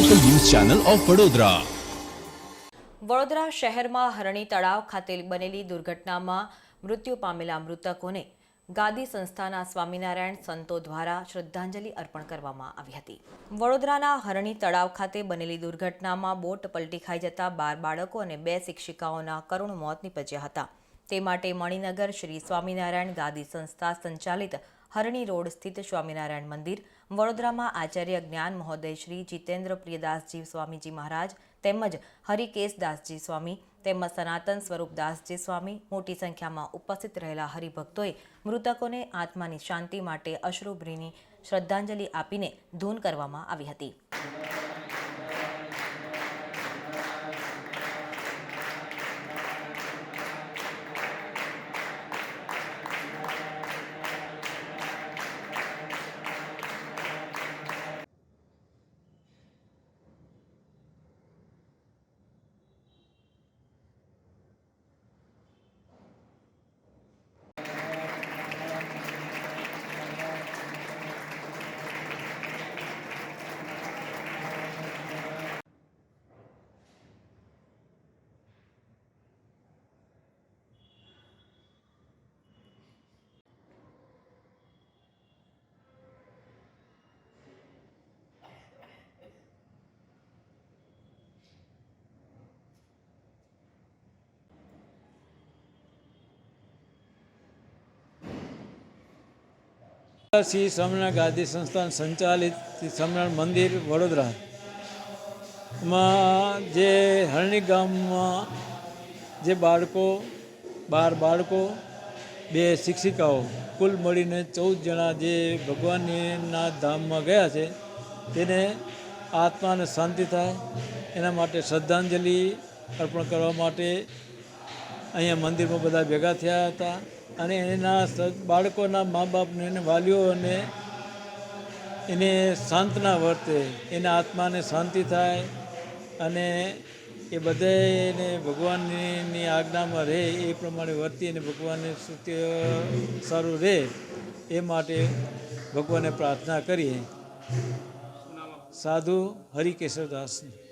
Channel of Vadodara Vadodara શહેરમાં હરણી તળાવ ખાતે બનેલી દુર્ઘટનામાં મૃત્યુ પામેલા મૃતકોને ગાદી સંસ્થાના સ્વામિનારાયણ સંતો દ્વારા શ્રદ્ધાંજલિ અર્પણ કરવામાં આવી હતી. વડોદરાના હરણી તળાવ ખાતે બનેલી દુર્ઘટનામાં બોટ પલટી ખાઈ જતા બાર બાળકો અને બે શિક્ષિકાઓના કરુણ મોત નીપજ્યા હતા. તે માટે મણિનગર શ્રી સ્વામિનારાયણ ગાદી સંસ્થા સંચાલિત હરણી રોડ સ્થિત સ્વામિનારાયણ મંદિર. વડોદરામાં આચાર્ય જ્ઞાન મહોદય શ્રી જીતેન્દ્ર પ્રિયદાસજી સ્વામીજી મહારાજ તેમજ હરિકેશદાસજી સ્વામી તેમજ સનાતન સ્વરૂપદાસજી સ્વામી મોટી સંખ્યામાં ઉપસ્થિત રહેલા હરિભક્તોએ મૃતકોને આત્માની શાંતિ માટે અશ્રુભરીની શ્રદ્ધાંજલિ આપીને ધૂન કરવામાં આવી હતી. શ્રી સ્વામિનારાયણ ગાદી સંસ્થાન સંચાલિત શ્રી સ્વામિનારાયણ મંદિર વડોદરા. માં જે હરણી ગામમાં જે બાળકો, બાર બાળકો, બે શિક્ષિકાઓ કુલ મળીને ચૌદ જણા જે ભગવાનના ધામમાં ગયા છે, તેને આત્માને શાંતિ થાય, એના માટે શ્રદ્ધાંજલિ અર્પણ કરવા માટે અહીંયા મંદિરમાં બધા ભેગા થયા હતા. અને એના બાળકોના મા બાપને અને વાલીઓને એને શાંતના વર્તે, એના આત્માને શાંતિ થાય અને એ બધાને ભગવાનની આજ્ઞામાં રહે, એ પ્રમાણે વર્તી અને ભગવાનને સત્ય સારું રહે, એ માટે ભગવાને પ્રાર્થના કરીએ. સાધુ હરિકેશવદાસની